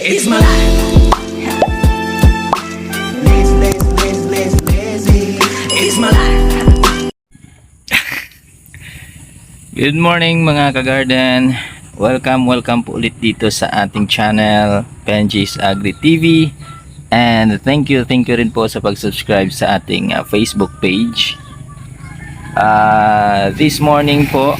It's my life. Lazy, lazy, lazy, lazy. It's my life. Good morning mga ka-garden. Welcome, welcome po ulit dito sa ating channel, Benji's Agri TV. And thank you, thank you rin po sa pag-subscribe sa ating uh, Facebook page. Ah, this morning po,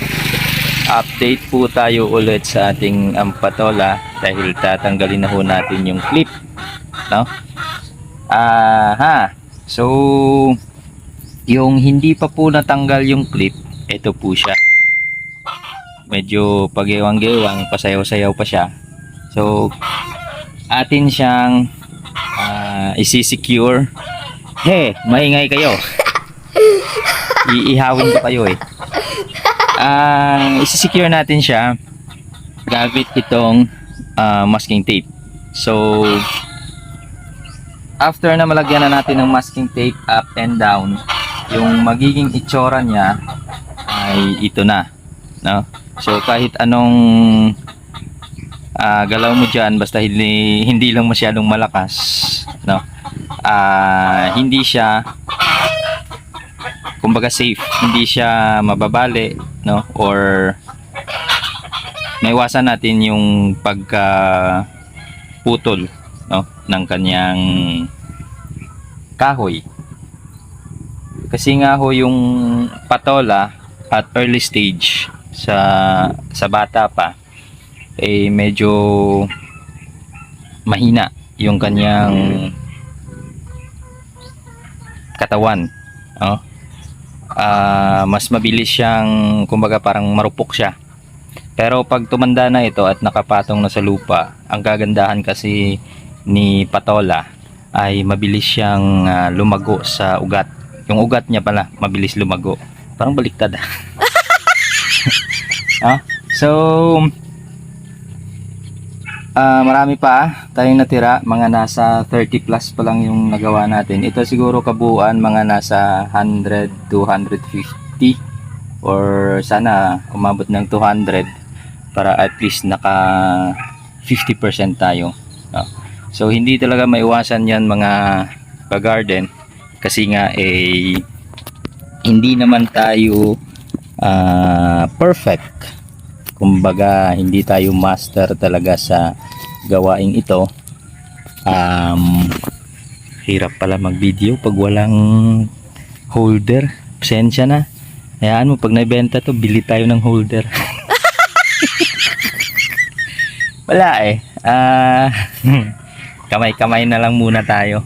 update po tayo ulit sa ating ampatola dahil tatanggalin na ho natin yung clip. No? Ah, ha. So, yung hindi pa po natanggal yung clip, ito po siya medyo pagiwang-giwang, pasayaw-sayaw pa siya. So, atin siyang ah, isi-secure. He, maingay kayo. Iihawin ko kayo eh. Ah, isi-secure natin siya gamit itong ah, masking tape. So, after na malagyan na natin ng masking tape up and down, yung magiging itsura niya ay ito na. No? So kahit anong ah, galaw mo diyan basta hindi hindi lang masyadong malakas, no? Ah, hindi siya kumbaga safe, hindi siya mababali, no? Or maiwasan natin yung pagka putol, no? ng kanyang kahoy. Kasi nga ho yung patola at early stage sa sa bata pa eh medyo mahina yung kanyang katawan oh Ah, mas mabilis siyang kumbaga parang marupok siya. Pero pag tumanda na ito at nakapatong na sa lupa ang kagandahan kasi ni patola ay mabilis siyang ah, lumago sa ugat. Yung ugat niya pala mabilis lumago. Parang baliktad ah. Ah, so ah marami pa tayong natira, mga nasa 30 plus pa lang yung nagawa natin. Ito siguro kabuuan mga nasa 100 to 150 or sana umabot ng 200 para at least naka 50% tayo. Ah, so hindi talaga maiwasan 'yan mga ka-garden kasi nga eh hindi naman tayo ah, perfect. Kumbaga, hindi tayo master talaga sa gawaing ito. Um, hirap pala mag-video pag walang holder. Pasensya na. Hayaan mo, pag naibenta to, bili tayo ng holder. Wala eh. Ah, kamay-kamay na lang muna tayo.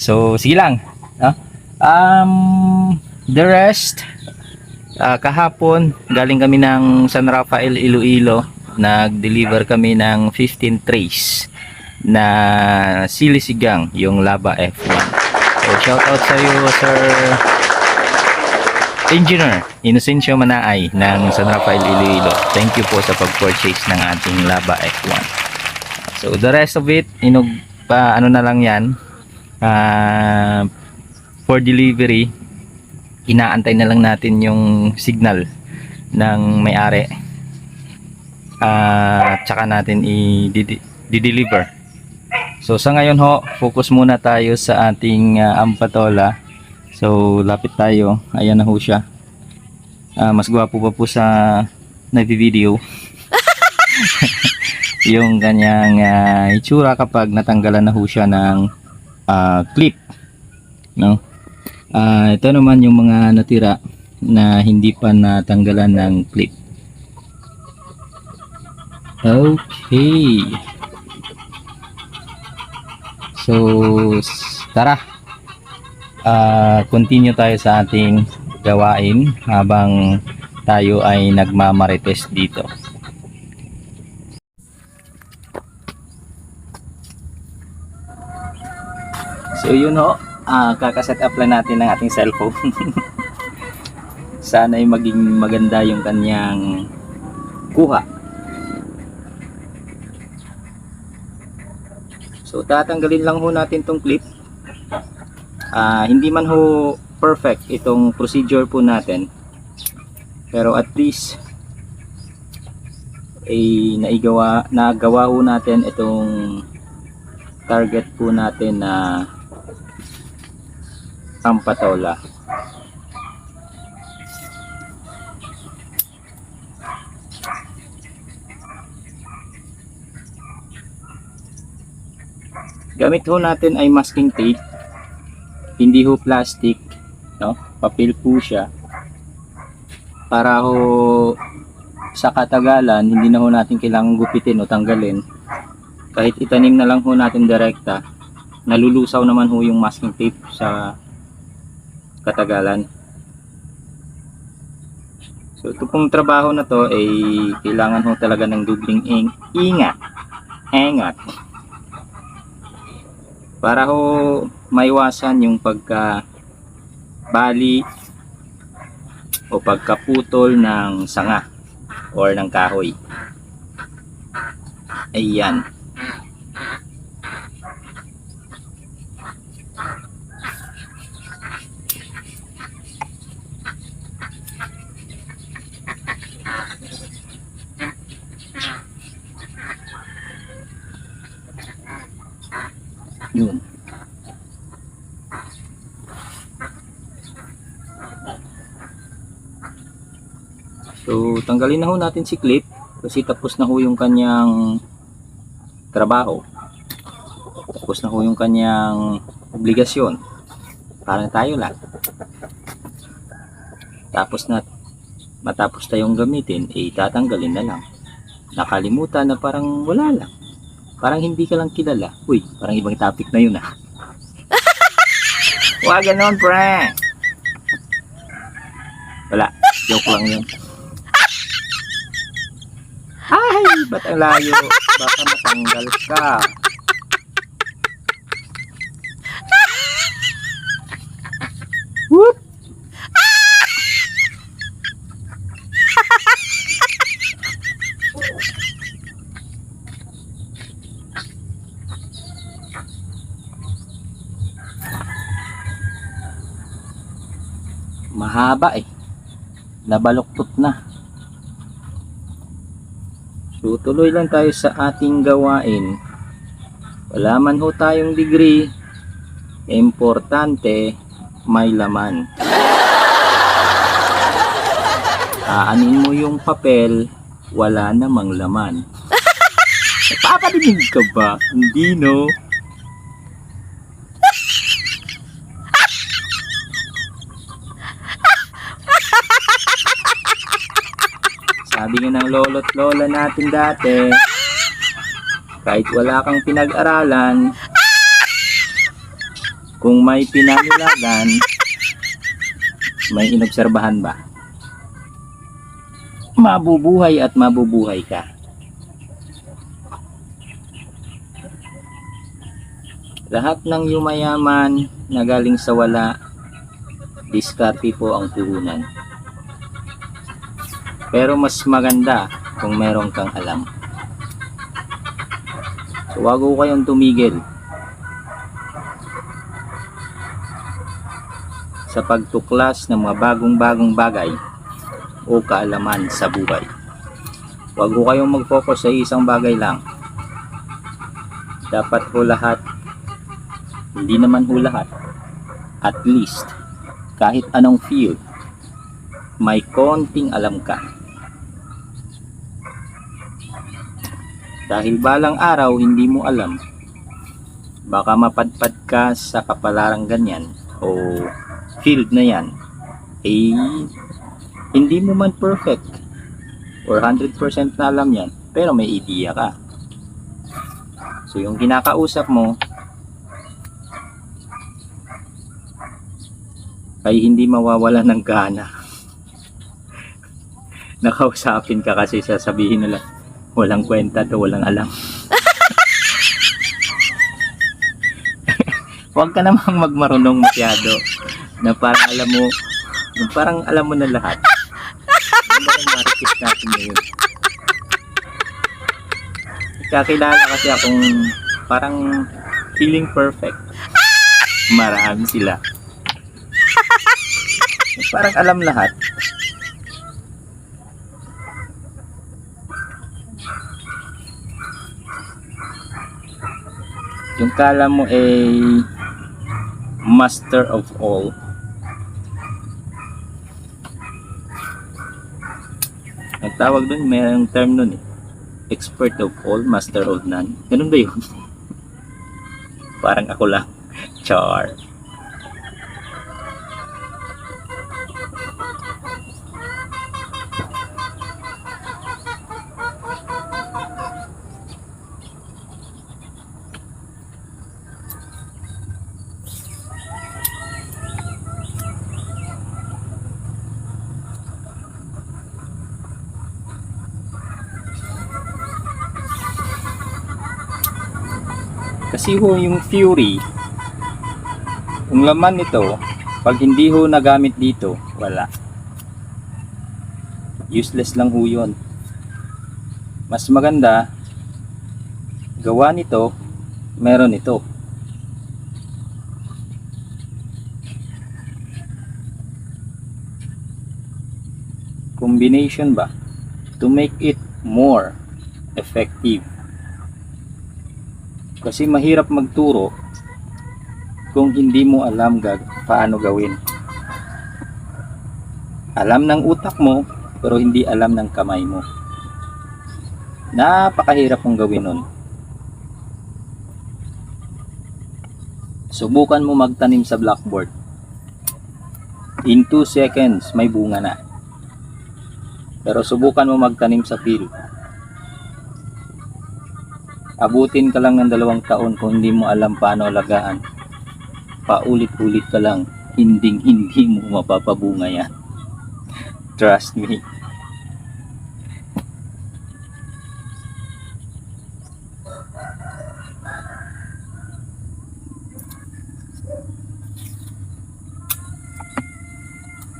So, sige lang. No? Um, the rest, Ah, kahapon, galing kami ng San Rafael, Iloilo. Nag-deliver kami ng 15 trays na silisigang, yung Laba F1. So, shout out sa iyo, Sir Engineer Inocencio Manaay ng San Rafael, Iloilo. Thank you po sa pag-purchase ng ating Laba F1. So, the rest of it, inug pa, ano na lang yan, ah, for delivery, inaantay na lang natin yung signal ng may-ari. At tsaka natin i-deliver so sa ngayon ho focus muna tayo sa ating ah, ampatola. So lapit tayo. Ayan na ho siya. Ah, mas gwapo pa po sa nagvi-video yung kanyang ah, itsura kapag natanggalan na ho siya ng ah, clip. No Ah, ito naman yung mga natira na hindi pa natanggalan ng clip. Okay. So, tara. Ah, continue tayo sa ating gawain habang tayo ay nagmamarites dito. So yun ho, ah kakaset up lang natin ng ating cellphone. Sana ay maging maganda yung kanyang kuha. So tatanggalin lang ho natin tong clip. Ah, hindi man ho perfect itong procedure po natin. Pero at least ay naigawa, nagawa ho natin itong target po natin na pampatola. Gamit ho natin ay masking tape. Hindi ho plastic, no? Papel po siya. Para ho sa katagalan, hindi na ho natin kailangang gupitin o tanggalin. Kahit itanim na lang ho natin direkta, nalulusaw naman ho yung masking tape sa katagalan. So ito pong trabaho na to ay kailangan ho talaga ng dubling ing ingat. Ingat. Para ho maiwasan yung pagka bali o pagkaputol ng sanga or ng kahoy. Ayan. Yun. So, tanggalin na ho natin si Clip kasi tapos na ho yung kanyang trabaho. Tapos na ho yung kanyang obligasyon. Para tayo lang. Tapos na matapos tayong gamitin, eh tatanggalin na lang. Nakalimutan na parang wala lang. Parang hindi ka lang kilala. Uy, parang ibang topic na yun ah. Huwag ganon, pre. Wala, joke lang yun. Ay, ba't ang layo? Baka matanggal ka. Whoop! Mahaba eh. Nabaluktot na. So tuloy lang tayo sa ating gawain. Wala man ho tayong degree. Importante, may laman. Aanin mo yung papel, wala namang laman. Napapadinig ka ba? Hindi no? Sabi nga ng lolo't lola natin dati, kahit wala kang pinag-aralan, kung may pinanilagan, may inobserbahan ba? Mabubuhay at mabubuhay ka. Lahat ng yumayaman na galing sa wala, diskarte po ang puhunan. Pero mas maganda kung meron kang alam. So, wag ko kayong tumigil sa pagtuklas ng mga bagong-bagong bagay o kaalaman sa buhay. Huwag ko kayong mag-focus sa isang bagay lang. Dapat ho lahat, hindi naman ho lahat, at least, kahit anong field, may konting alam ka. Dahil balang araw hindi mo alam, baka mapadpad ka sa kapalarang ganyan o field na yan, eh, hindi mo man perfect or 100% na alam yan, pero may idea ka. So, yung kinakausap mo, ay hindi mawawala ng gana. Nakausapin ka kasi sasabihin nila, walang kwenta to, walang alam. Huwag ka namang magmarunong masyado na parang alam mo, parang alam mo na lahat. Ano? Kakilala kasi akong parang feeling perfect. Marami sila. Parang alam lahat. Yung kala mo ay master of all. Ang tawag doon, may term nun eh. Expert of all, master of none. Ganun ba yun? Parang ako lang. Char. Kasi ho yung Fury, yung laman nito, pag hindi ho nagamit dito, wala. Useless lang ho yun. Mas maganda, gawa nito, meron ito. Combination ba? To make it more effective. Kasi mahirap magturo kung hindi mo alam gag paano gawin. Alam ng utak mo, pero hindi alam ng kamay mo. Napakahirap mong gawin nun. Subukan mo magtanim sa blackboard. In 2 seconds, may bunga na. Pero subukan mo magtanim sa field. Abutin ka lang ng dalawang taon kung hindi mo alam paano alagaan. Paulit-ulit ka lang, hinding hindi mo mapapabunga yan. Trust me.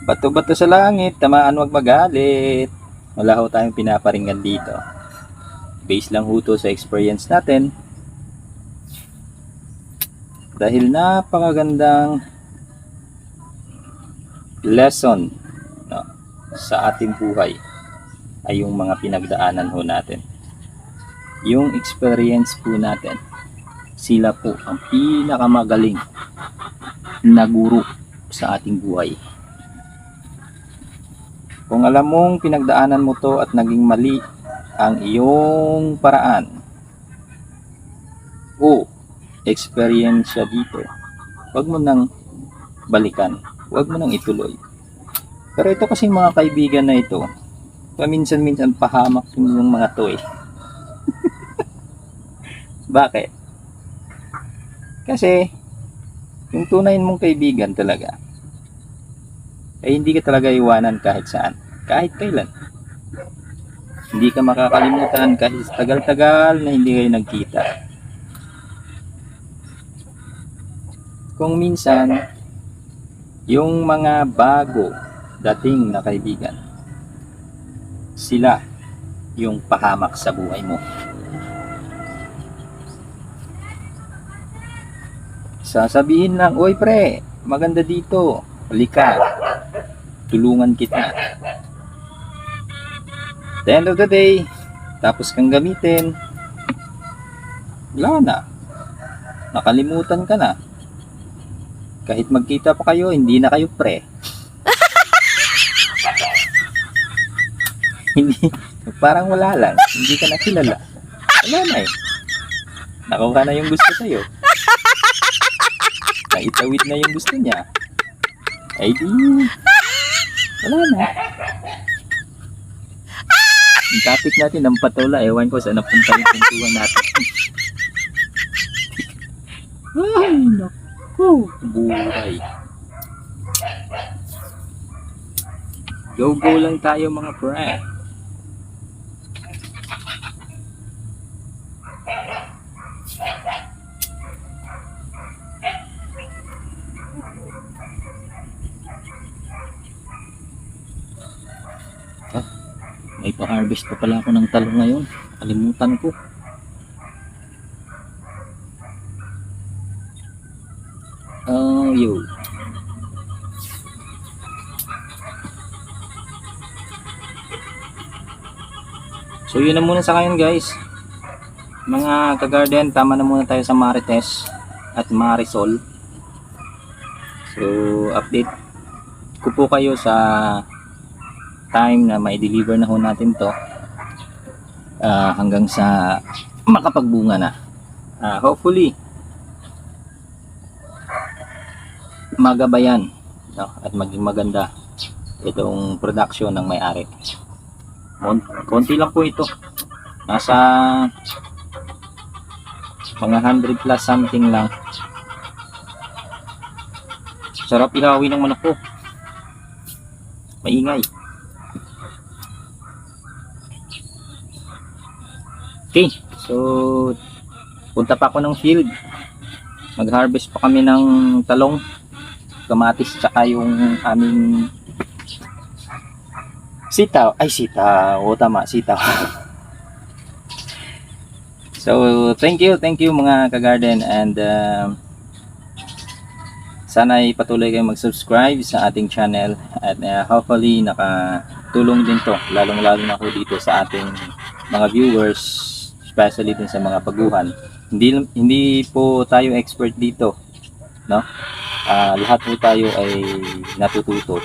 Bato-bato sa langit, tamaan wag magalit. Wala ho tayong pinaparinggan dito. Base lang ho to sa experience natin. Dahil napakagandang lesson no, sa ating buhay ay yung mga pinagdaanan ho natin. Yung experience po natin, sila po ang pinakamagaling na guro sa ating buhay. Kung alam mong pinagdaanan mo to at naging mali ang iyong paraan o experience siya dito, huwag mo nang balikan. Huwag mo nang ituloy. Pero ito kasing mga kaibigan na ito, paminsan-minsan pahamak yung mga to eh. Bakit? Kasi, yung tunay mong kaibigan talaga, ay hindi ka talaga iwanan kahit saan, kahit kailan. Hindi ka makakalimutan kahit tagal-tagal na hindi kayo nagkita. Kung minsan, yung mga bago dating na kaibigan, sila yung pahamak sa buhay mo. Sasabihin lang, Oy pre, maganda dito. Halika. Tulungan kita. The end of the day, tapos kang gamitin, wala na. Nakalimutan ka na. Kahit magkita pa kayo, hindi na kayo pre. hindi, parang wala lang. Hindi ka nakilala. Wala na eh. Nakuha na yung gusto sa'yo. Naitawid na yung gusto niya. Ay di, wala na. Yung topic natin ng patola, ewan ko saan napunta yung kwentuhan natin. Ay, naku, buhay. Go-go lang tayo mga pre. May pa-harvest pa pala ako ng talong ngayon. Kalimutan ko. Oh, yo. So, yun na muna sa ngayon, guys. mga ka-garden, tama na muna tayo sa Marites at Marisol. So, update ko po kayo sa time na may deliver na ho natin to ah, hanggang sa makapagbunga na. Ah, hopefully, magabayan no? at maging maganda itong production ng may-ari. Konti lang po ito. Nasa mga 100 plus something lang. Sarap ilawin ng manok ko. Maingay. Okay, so punta pa ako ng field. Mag-harvest pa kami ng talong, kamatis, tsaka yung aming sitaw. Ay, sitaw. O, tama, sitaw. so, thank you, thank you mga ka-garden and um, sana ay patuloy kayong mag-subscribe sa ating channel at uh, hopefully nakatulong din to lalong lalo na ako dito sa ating mga viewers especially din sa mga paguhan hindi hindi po tayo expert dito no? Ah, lahat po tayo ay natututo.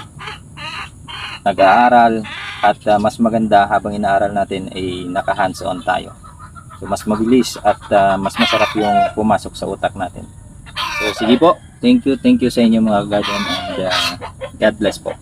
Nag-aaral at ah, mas maganda habang inaaral natin ay naka hands on tayo. So mas mabilis at ah, mas masarap yung pumasok sa utak natin. So sige po. Thank you thank you sa inyo mga guardian and ah, God bless po